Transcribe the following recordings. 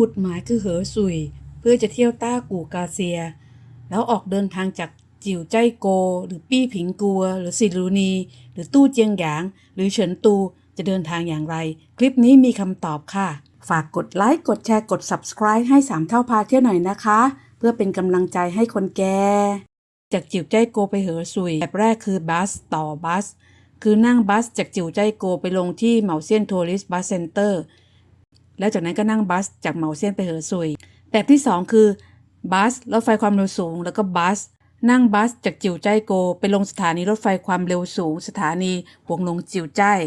มุดหมายคือเหอซุย เพื่อจะเที่ยวต้ากู่กาเซีย แล้วออกเดินทางจากจิ๋วใจยโก หรือปี้ผิงกัว หรือซิลูนี หรือตู้เจียงหยาง หรือเฉินตูจะเดินทางอย่างไร คลิปนี้มีคำตอบค่ะ ฝากกดไลค์กดแชร์กด subscribe ให้สามเท่าพาเที่ยวหน่อยนะคะ เพื่อเป็นกำลังใจให้คนแก่จากจิ๋วใจยโกไปเหอซุยแบบแรกคือบัสต่อบัส คือนั่งบัสจากจิ๋วใจยโกไปลงที่เหมาเซียนทัวริสบัสเซ็นเตอร์ แล้วจากนั้นก็นั่งบัสจากเหมาเซียนไปเหอซุย แบบที่ 2 คือบัสรถไฟความเร็วสูง แล้วก็บัส นั่งบัสจากจิ๋วใจายโก ไปลงสถานีรถไฟความเร็วสูง สถานีหวงหลงจิ๋วใจาย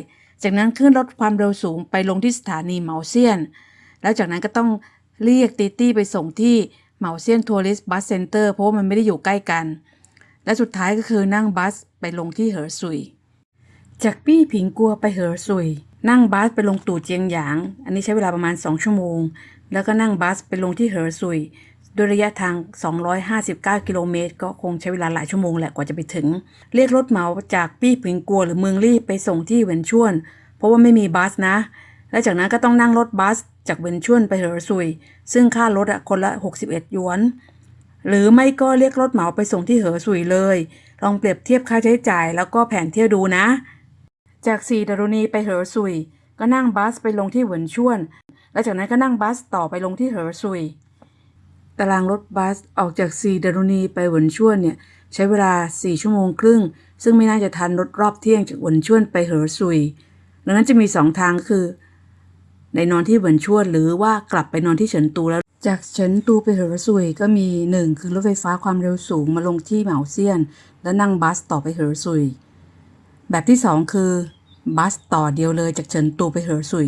จากนั้นขึ้นรถความเร็วสูงไปลงที่สถานีเหมาเซียน แล้วจากนั้นก็ต้องเรียกตีตี้ไปส่งที่เหมาเซียนทัวริสต์บัสเซ็นเตอร์เพราะว่ามันไม่ได้อยู่ใกล้กัน และสุดท้ายก็คือนั่งบัสไปลงที่เหอซุย จากปี้ผิงกัวไปเหอซุย นั่งบัสไปลงตู่เจียงหยาง อันนี้ใช้เวลาประมาณ 2 ชั่วโมง แล้วก็นั่งบัสไปลงที่เหอซุยด้วยระยะทาง 259 กิโลเมตร ก็คงใช้เวลาหลายชั่วโมงแหละกว่าจะไปถึง เรียกรถเหมาจากปี้ผิงกัวหรือเมืองลี่ไปส่งที่เวินชวน เพราะว่าไม่มีบัสนะ และจากนั้นก็ต้องนั่งรถบัสจากเวินชวนไปเหอซุย ซึ่งค่ารถอะคนละ 61 หยวน หรือไม่ก็เรียกรถเหมาไปส่งที่เหอซุยเลย ลองเปรียบเทียบค่าใช้จ่ายแล้วก็แผนเที่ยวดูนะ จากสีดารุณีไปเหอซุย ก็นั่งบัสไปลงที่เหวินชวน และจากนั้นก็นั่งบัสต่อไปลงที่เหอซุย ตารางรถบัสออกจากสีดารุณีไปเหวินชวนเนี่ยใช้เวลา 4 ชั่วโมงครึ่ง ซึ่งไม่น่าจะทันรถรอบเที่ยงจากเหวินชวนไปเหอซุย ดังนั้นจะมี 2 ทางคือในนอนที่เหวินชวนหรือว่ากลับไปนอนที่เฉินตูแล้ว จากเฉินตูไปเหอซุยก็มี 1 คือรถไฟฟ้าความเร็วสูงมาลงที่เหมาเซียน แล้วนั่งบัสต่อไปเหอซุย แบบที่ 2 คือ บัสต่อเดียวเลยจากเฉินตูไปเหอซุย